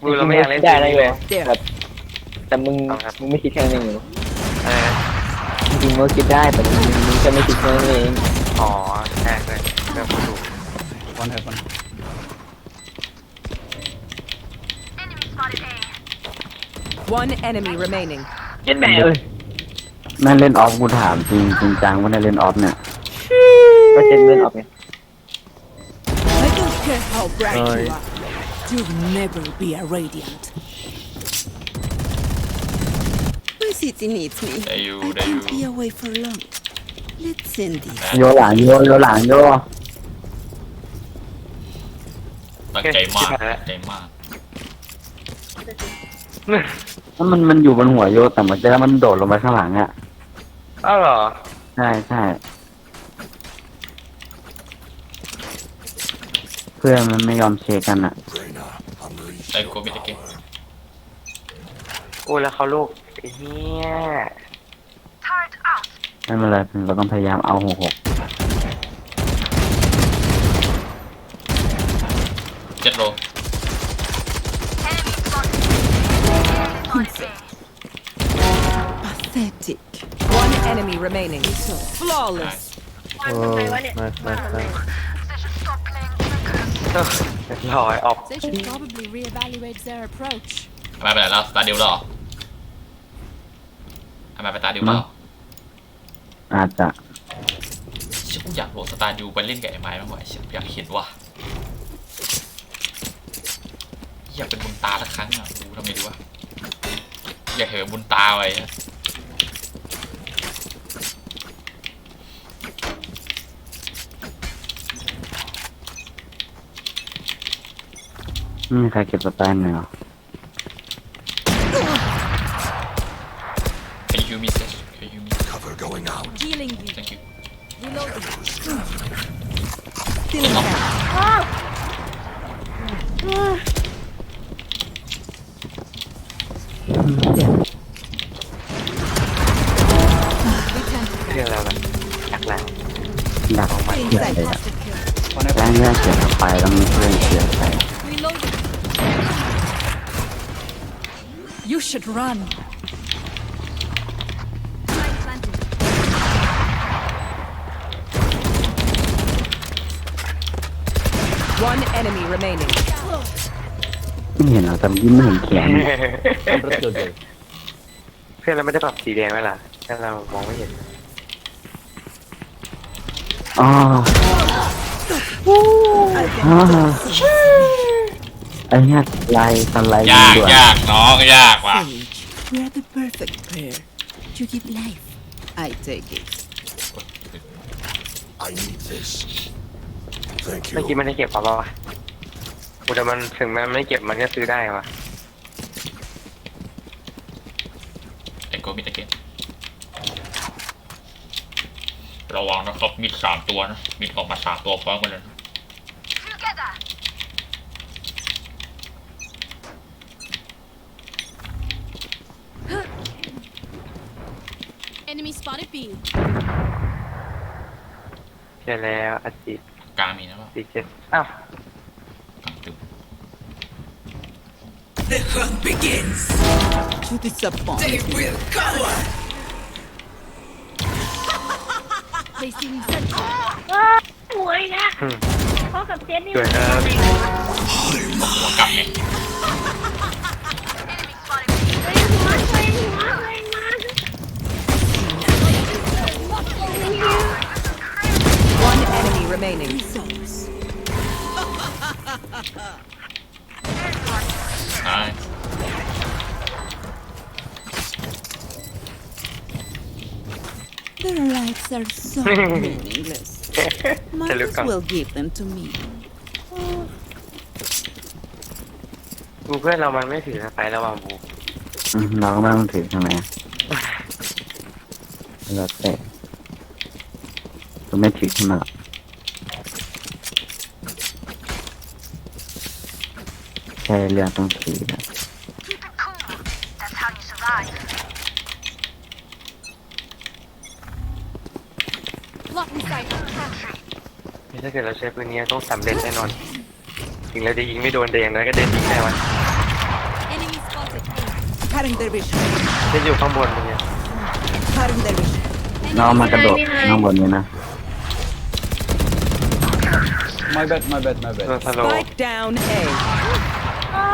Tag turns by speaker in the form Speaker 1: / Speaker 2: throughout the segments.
Speaker 1: บูเราไม่อยากเล่น
Speaker 2: ได้นะโย
Speaker 1: เลย
Speaker 2: แบบแต่มึง
Speaker 1: เอาครับ
Speaker 2: มึงไม่คิดแค่นั้นเองเหรอ
Speaker 1: อะไรนะ
Speaker 2: จริงๆมึงก็คิดได้แต่มึงมึงแค่ไม่คิดแค่นั้นเอง
Speaker 1: อ๋อใช่เลยเรื่องผู้ดู
Speaker 3: One heaven.
Speaker 4: One enemy remaining.
Speaker 2: เย็นแม่เลย
Speaker 5: แม่งเล่นออฟกูถามจริงจริงจังว่าได้เล่นออฟเนี่ย
Speaker 2: ก็เจนเล่นออกไง
Speaker 6: I don't care You'll never be a radiant. My city needs me.
Speaker 7: There you,
Speaker 6: I
Speaker 7: there
Speaker 6: can't
Speaker 7: you.
Speaker 6: be away for long. Let's send this.
Speaker 5: โยหลังโยโยหลังโย
Speaker 7: ตั้งใจมากตั้งใจมาก
Speaker 5: แล้วมันมันอยู่บนหัวโยแต่มันจะแล้วมันโดดลงไปข้างหลังอะ
Speaker 1: อ้าวเหรอ
Speaker 5: ใช่ใช่เพื่อนมันไม่ยอมเช็คกันอะ
Speaker 7: ไอ้กูมีตะเกียบ
Speaker 1: โอ้แล้วเขาลูกไอ้เหี้ย
Speaker 5: ไม่เป็นไรเราต้องพยายามเอาหกหก
Speaker 7: เจ็ดโล
Speaker 6: Pathetic.
Speaker 4: One enemy remaining. Flawless.
Speaker 2: โอ้มามามา
Speaker 1: ลอยออก
Speaker 8: They should probably reevaluate their approach.
Speaker 7: ทำไมไปไหนแล้วสตาร์ดิวแล้วเหรอทำไมไปสตาร์ดิวแล้วเหรอ
Speaker 5: อาจจะ
Speaker 7: เชื่อกูอยากโหลดสตาร์ดิวไปเล่นกับไอ้ไม้บ้างว่ะไอ้เชื่ออยากเห็นว่ะอยากเป็นบุญตาสักครั้งอะดูทำไงดีวะอยากเห็นบุญตาไว้
Speaker 5: ไม่มีใครเก็บสแตนเลยเหรอ
Speaker 7: Can you hear me sis Can you hear me
Speaker 8: Healing you.
Speaker 7: Thank you
Speaker 8: Reloading.
Speaker 6: Still in hand. There.
Speaker 1: เรื่องแล้วแบบหลักหลัง
Speaker 5: ดักออกมาเขียนเลยอะ
Speaker 3: One
Speaker 5: แจ้
Speaker 3: heaven.
Speaker 5: งแยกเขียนออกไปแล้วมีเพื่อนเขียนไป
Speaker 8: Reloading.
Speaker 6: You should run.
Speaker 8: Light planted.
Speaker 4: One enemy remaining.
Speaker 5: ไม่เห็นเหรอแต่ยิ้มไม่เห็นเขียน
Speaker 3: Hundred kills there.
Speaker 1: เพื่อนเราไม่ได้ปรับสีแดงไว้ล่ะแค่เรามองไม่เห็น
Speaker 5: อ๋ออ๋อ ไอ้เนี่ยไล่ตะไล
Speaker 7: ยาก
Speaker 5: ด่วน
Speaker 7: ยากน้องยากว่ะ
Speaker 6: Sage, we are the perfect pair. You give life. I take it.
Speaker 9: I need this. Thank
Speaker 1: เมื่อกี้
Speaker 9: you.
Speaker 1: มันได้เก็บเปล่าวะกูแต่มันถึงมันไม่เก็บมันก็ซื้อได้วะ
Speaker 7: ไอ้กูมีตะเกียบระวังนะครับ มีสามตัวนะ มีออกมาสามตัวพร้อมกันเลยนะ
Speaker 8: Enemy spotted B.
Speaker 1: ใช่แล้วอาทิตย์
Speaker 7: กลางมีนะวะ
Speaker 1: สี่เจ็ดอ้าว
Speaker 7: กลางตึก
Speaker 6: To disappoint. They will cover.
Speaker 8: Placing sentry.
Speaker 10: สวยนะ เพราะกับเจนนี่
Speaker 1: สวยครับ
Speaker 7: หัวกลับไง
Speaker 10: เ Their
Speaker 6: lives are so meaningless.
Speaker 1: จะ
Speaker 6: Might
Speaker 1: ลึก
Speaker 6: as
Speaker 1: ก่อน
Speaker 6: well give them to me.
Speaker 1: ดูเพื่อนเรามันไม่ถือสไปร์แล้วว่ะบู
Speaker 5: อืมเราก็ไม่ต้องถือใช่ไหมแล้วแต่ก็ไม่ถือขึ้นมาหรอกแค่เรื่องต้องถือนะ
Speaker 8: Lock in sight.
Speaker 1: ถ้าเกิดเราใช้ปืนนี้ต้องสำเร็จแน่นอนถึงเราจะยิงไม่โดนแดงแล้วก็เดินยิงได้วะ
Speaker 6: Cutting their vision.
Speaker 1: จะอยู่ข้างบนอย่างเงี้ย
Speaker 6: Cutting their vision.
Speaker 5: น้องมากระโดดข้างบนนี้นะ
Speaker 3: My bad, my bad, my
Speaker 1: โดน
Speaker 3: bad.
Speaker 1: สโลว์
Speaker 4: Spike down A.
Speaker 10: โอ้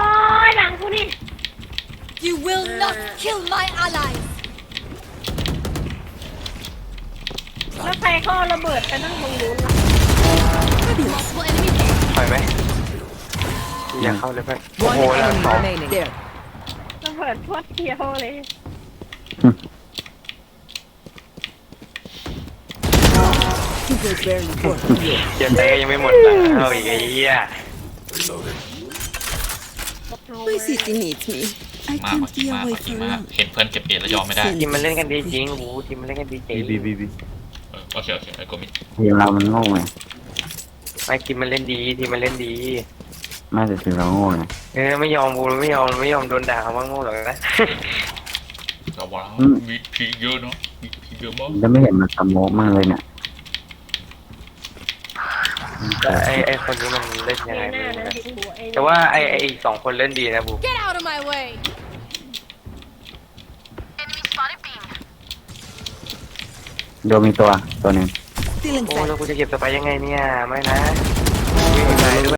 Speaker 10: ยหลังกูนี่
Speaker 8: You will not kill my allies.
Speaker 10: แล้วใคร เขาเอาระเบิดไปนั่งตรงนู้น
Speaker 1: ถอยไหมอย่าเข้าเลยเพื่อนโอ้โหหลัง
Speaker 4: enemy
Speaker 1: สอง
Speaker 6: There.
Speaker 10: ระเบิดพวดเดียวเลย
Speaker 1: เจ็บใจก็ยังไม่หมดหลังเอาอีกไอ้เหี้ย
Speaker 6: city needs me. I
Speaker 7: มามา
Speaker 6: can't
Speaker 7: กิน
Speaker 6: be
Speaker 7: มา
Speaker 6: away
Speaker 7: มากิน
Speaker 6: for
Speaker 7: มา
Speaker 6: long.
Speaker 7: เห็นเพื่อนเก็บเอ็ดแล้วยอมไม่ได้
Speaker 1: ทีมมันเล่นกันดีจริงโอ้โหทีมมันเล่นกันดีจริง
Speaker 7: ออโอเคโอเคไอ้กมิด
Speaker 5: ทีมเรามันโง่ไง
Speaker 1: ไม่ทีมมันเล่นดีทีมมันเล่นดี
Speaker 5: ไม่แต่ทีมเราโง่ไง
Speaker 1: เออไม่ยอมบูไม่ยอมไม่ยอมโดนด่าว่าโง่หรอกนะ
Speaker 7: เราบอกแล้วมีพีเยอะเนาะมีพีเยอะมาก
Speaker 5: จะไม่เห็นมันสโมกมากเลยเนี่ย
Speaker 1: แต่ไอไอคนนี้มันเล่นยังไง
Speaker 10: หน้า
Speaker 1: ไม่รู้
Speaker 10: นะ
Speaker 1: นะ
Speaker 10: ทิ้งหัวไอ้
Speaker 1: แต่ว่าไอไออีกสองคนเล่นดีนะบู
Speaker 8: Get out of my way.
Speaker 5: โดมีตัวตัวหนึ่ง
Speaker 6: Still
Speaker 1: โอ้
Speaker 6: inside.
Speaker 1: แล้วกูจะเก็บสไปยังไงเนี่ย ไม่นะไม่มีใครด้วย